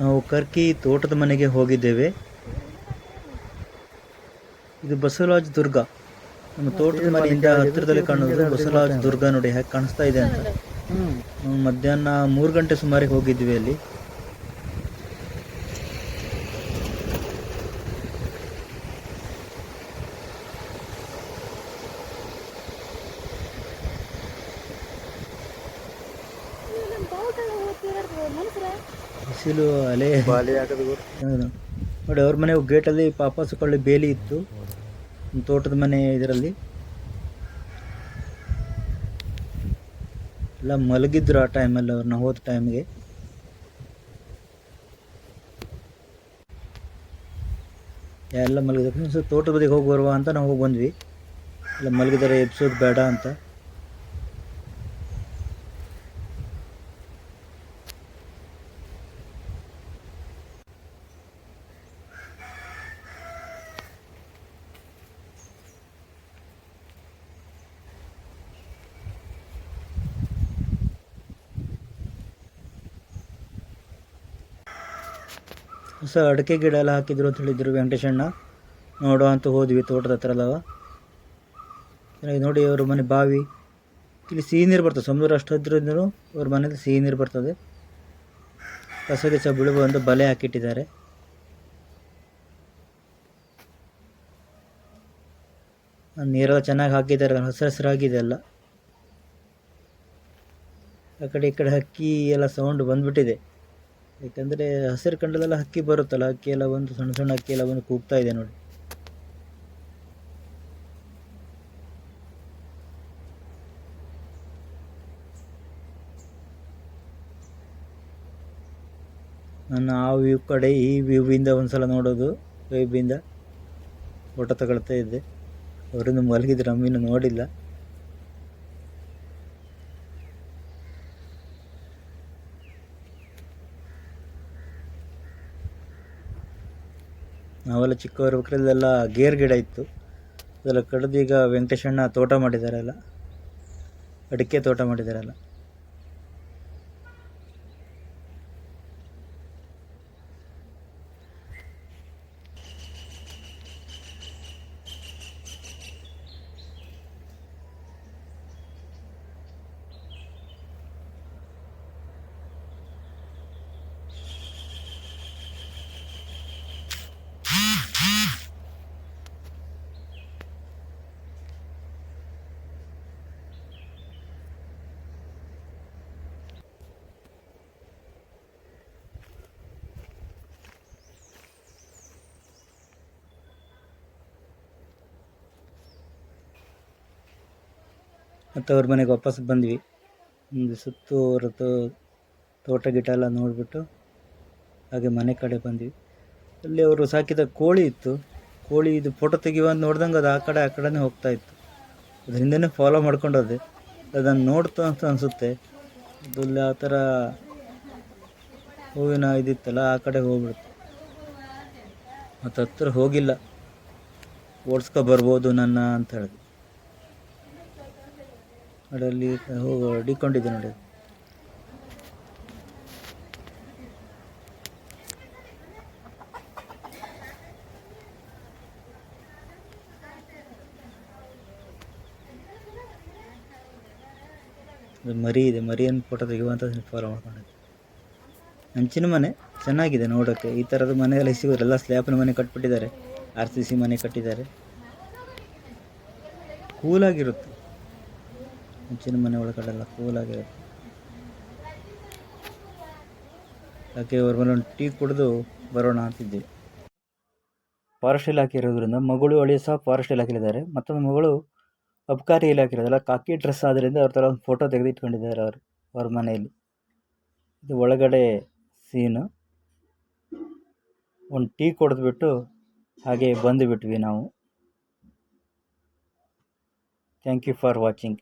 ನಾವು ಕರ್ಕಿ ತೋಟದ ಮನೆಗೆ ಹೋಗಿದ್ದೇವೆ. ಇದು ಬಸವರಾಜ್ ದುರ್ಗ. ನಮ್ಮ ತೋಟದ ಮನೆಯಿಂದ ಹತ್ತಿರದಲ್ಲಿ ಕಾಣೋದು ಬಸವರಾಜ್ ದುರ್ಗ ನೋಡಿ ಹೇಗೆ ಕಾಣಿಸ್ತಾ ಇದೆ ಅಂತ. ಮಧ್ಯಾಹ್ನ ಮೂರು ಗಂಟೆ ಸುಮಾರಿಗೆ ಹೋಗಿದ್ವಿ ಅಲ್ಲಿ. ಬಿಸಿಲು ಅಲೆ. ನೋಡಿ ಅವ್ರ ಮನೆ ಗೇಟಲ್ಲಿ ಪಾಪ ಕೊಳ್ಳಿ ಬೇಲಿ ಇತ್ತು. ತೋಟದ ಮನೆ ಇದರಲ್ಲಿ. ಎಲ್ಲ ಮಲಗಿದ್ರು ಆ ಟೈಮಲ್ಲಿ ಅವ್ರನ್ನ ಹೋದ ಟೈಮ್ಗೆ ಎಲ್ಲ ಮಲಗಿದ್ರು. ತೋಟ ತೋಟದ ಬದಿಗೆ ಹೋಗಿ ಬರುವ ಅಂತ ನಾವು ಹೋಗಿ ಬಂದ್ವಿ. ಎಲ್ಲ ಮಲಗಿದ್ದಾರೆ ಎಬ್ಸೋದು ಬೇಡ ಅಂತ. ಹೊಸ ಅಡಿಕೆ ಗಿಡ ಎಲ್ಲ ಹಾಕಿದ್ರು ಅಂತ ಹೇಳಿದ್ರು ವೆಂಕಟೇಶಣ್ಣ ನೋಡೋ ಅಂತ ಹೋದ್ವಿ, ತೋಟದ ಹತ್ರ ಅಲ್ಲವ ಚೆನ್ನಾಗಿ ನೋಡಿ, ಅವ್ರ ಮನೆ ಬಾವಿ. ಇಲ್ಲಿ ಸಿಹಿ ನೀರು ಬರ್ತದೆ ಸಮುದ್ರ ಅಷ್ಟು ಹತ್ತಿರದಿಂದಲೂ ಅವ್ರ ಮನೇಲಿ ಸಿಹಿ ನೀರು ಬರ್ತದೆ. ಕಸ ಬೀಳುವ ಅಂತ ಬಲೆ ಹಾಕಿಟ್ಟಿದ್ದಾರೆ. ನೀರೆಲ್ಲ ಚೆನ್ನಾಗಿ ಹಾಕಿದ್ದಾರೆ ಹಸಿರು ಹಸಿರಾಗಿದೆ ಎಲ್ಲ. ಆ ಕಡೆ ಈ ಕಡೆ ಹಕ್ಕಿ ಎಲ್ಲ ಸೌಂಡ್ ಬಂದ್ಬಿಟ್ಟಿದೆ. ಯಾಕಂದರೆ ಹಸಿರು ಕಂಡಲೆಲ್ಲ ಹಕ್ಕಿ ಬರುತ್ತಲ್ಲ, ಹಕ್ಕಿ ಎಲ್ಲ ಬಂದು ಸಣ್ಣ ಸಣ್ಣ ಹಕ್ಕಿ ಎಲ್ಲ ಬಂದು ಕೂಗ್ತಾ ಇದೆ ನೋಡಿ. ನನ್ನ ಆ ವ್ಯೂ ಕಡೆ ಈ ವ್ಯೂವಿಂದ ಒಂದ್ಸಲ ನೋಡೋದು ವೇಬಿಂದ ಫೋಟೋ ತಗೊಳ್ತಾ ಇದ್ದೆ. ಅವರಿಂದ ಮಲಗಿದ್ರೆ ಅಮ್ಮಿನ ನೋಡಿಲ್ಲ. ನಾವೆಲ್ಲ ಚಿಕ್ಕವರಿರ್ಬೇಕಾದ್ರೆಲ್ಲ ಗೇರ್ ಗಿಡ ಇತ್ತು. ಅದೆಲ್ಲ ಕಡಿದು ಈಗ ವೆಂಕಟೇಶಣ್ಣ ತೋಟ ಮಾಡಿದ್ದಾರೆಲ್ಲ ಅಡಿಕೆ ತೋಟ ಮಾಡಿದ್ದಾರೆಲ್ಲ ಮತ್ತು ಅವ್ರ ಮನೆಗೆ ವಾಪಸ್ ಬಂದ್ವಿ. ಒಂದು ಸುತ್ತು ಅವ್ರ ತೋಟ ಗಿಟ ಎಲ್ಲ ನೋಡಿಬಿಟ್ಟು ಹಾಗೆ ಮನೆ ಕಡೆ ಬಂದ್ವಿ. ಅಲ್ಲಿ ಅವರು ಸಾಕಿದ ಕೋಳಿ ಇತ್ತು. ಕೋಳಿ ಇದು ಫೋಟೋ ತೆಗಿಯುವ ನೋಡ್ದಂಗೆ ಅದು ಆ ಕಡೆ, ಆ ಕಡೆನೇ ಹೋಗ್ತಾ ಇತ್ತು. ಅದರಿಂದನೇ ಫಾಲೋ ಮಾಡ್ಕೊಂಡು ಹೋದೆ. ಅದನ್ನು ನೋಡ್ತು ಅಂತ ಅನಿಸುತ್ತೆ. ಅಲ್ಲಿ ಆ ಥರ ಹೂವಿನ ಇದಿತ್ತಲ್ಲ, ಆ ಕಡೆ ಹೋಗ್ಬಿಡ್ತು. ಮತ್ತು ಹತ್ರ ಹೋಗಿಲ್ಲ. ಓಡಿಸ್ಕೊ ಬರ್ಬೋದು ನನ್ನ ಅಂತ ಹೇಳಿದೆ. ಅಲ್ಲಿ ಹೋಗಿ ಅಡಿಕೊಂಡಿದ್ದೆ ನೋಡಿ. ಅದು ಮರಿ ಇದೆ. ಮರಿಯನ್ನು ಫೋಟೋ ತೆಗೆಯುವಂತ ಫಾಲೋ ಮಾಡ್ಕೊಂಡಿದ್ದೆ. ಹಂಚಿನ ಮನೆ ಚೆನ್ನಾಗಿದೆ ನೋಡೋಕ್ಕೆ. ಈ ಥರದ ಮನೆಯಲ್ಲಿ ಸಿಗೋದು ಎಲ್ಲ ಸ್ಲ್ಯಾಬ್ನ ಮನೆ ಕಟ್ಬಿಟ್ಟಿದ್ದಾರೆ. ಆರ್ ಸಿ ಸಿ ಮನೆ ಕಟ್ಟಿದ್ದಾರೆ. ಕೂಲಾಗಿರುತ್ತೆ. ಹಂಚಿನ ಮನೆ ಒಳಗಡೆ ಒಳಗಡೆಲ್ಲ ಕೂಲಾಗಿರುತ್ತೆ ಯಾಕೆ ಅವ್ರ ಮನೆ ಒಂದು ಟೀ ಕುಡಿದು ಬರೋಣ ಅಂತಿದ್ವಿ. ಫಾರೆಸ್ಟ್ ಇಲಾಖೆ ಇರೋದ್ರಿಂದ ಮಗಳು ಅಳಿಯ ಸಹ ಫಾರೆಸ್ಟ್ ಇಲಾಖೆಲಿದ್ದಾರೆ ಮತ್ತೊಂದು ಮಗಳು ಅಬ್ಕಾರಿ ಇಲಾಖೆ ಇರೋದಲ್ಲ ಕಾಕಿ ಡ್ರೆಸ್ ಆದ್ದರಿಂದ ಅವ್ರ ಥರ ಒಂದು ಫೋಟೋ ತೆಗೆದು ಇಟ್ಕೊಂಡಿದ್ದಾರೆ ಅವರು, ಅವ್ರ ಮನೆಯಲ್ಲಿ. ಇದು ಒಳಗಡೆ ಸೀನು ಒಂದು ಟೀ ಕುಡಿದ್ಬಿಟ್ಟು ಹಾಗೆ ಬಂದುಬಿಟ್ವಿ ನಾವು. Thank you for watching